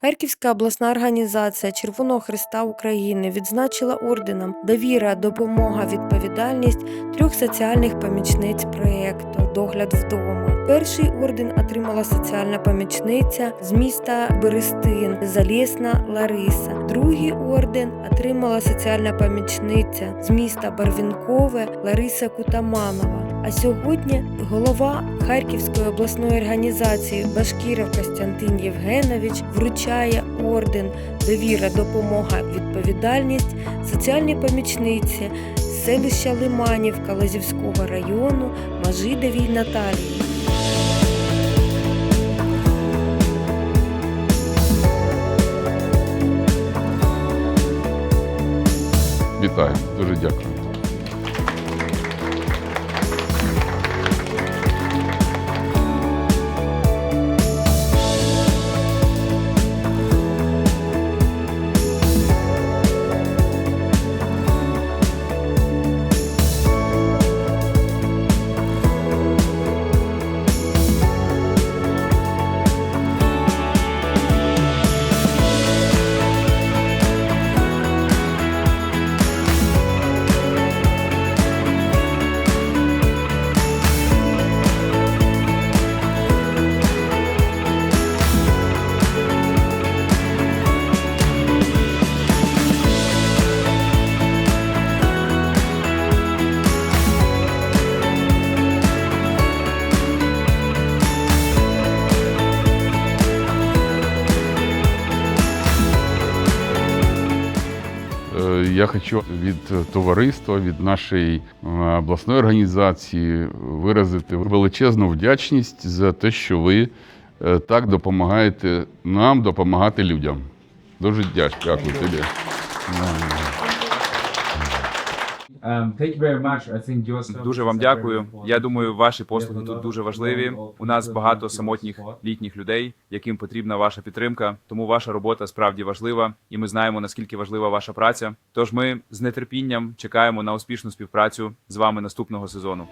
Харківська обласна організація Червоного Христа України відзначила орденом Довіра, допомога, відповідальність трьох соціальних помічниць проєкту Догляд вдома. Перший орден отримала соціальна помічниця з міста Берестин Залєсна Лариса. Другий орден отримала соціальна помічниця з міста Барвінкове Лариса Кутаманова. А сьогодні голова Харківської обласної організації Башкіров Костянтин Євгенович вручає орден Довіра, допомога, відповідальність соціальній помічниці селища Лиманівка Лозівського району Мажидовій Наталії. Вітаю, дуже дякую. Я хочу від товариства, від нашої е, обласної організації виразити величезну вдячність за те, що ви е, так допомагаєте нам допомагати людям. Дуже дякую. Дякую тобі. Дуже вам дякую. Я думаю, ваші послуги тут дуже важливі. У нас багато самотніх літніх людей, яким потрібна ваша підтримка. Тому ваша робота справді важлива, і ми знаємо наскільки важлива ваша праця. Тож ми з нетерпінням чекаємо на успішну співпрацю з вами наступного сезону.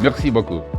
Merci beaucoup.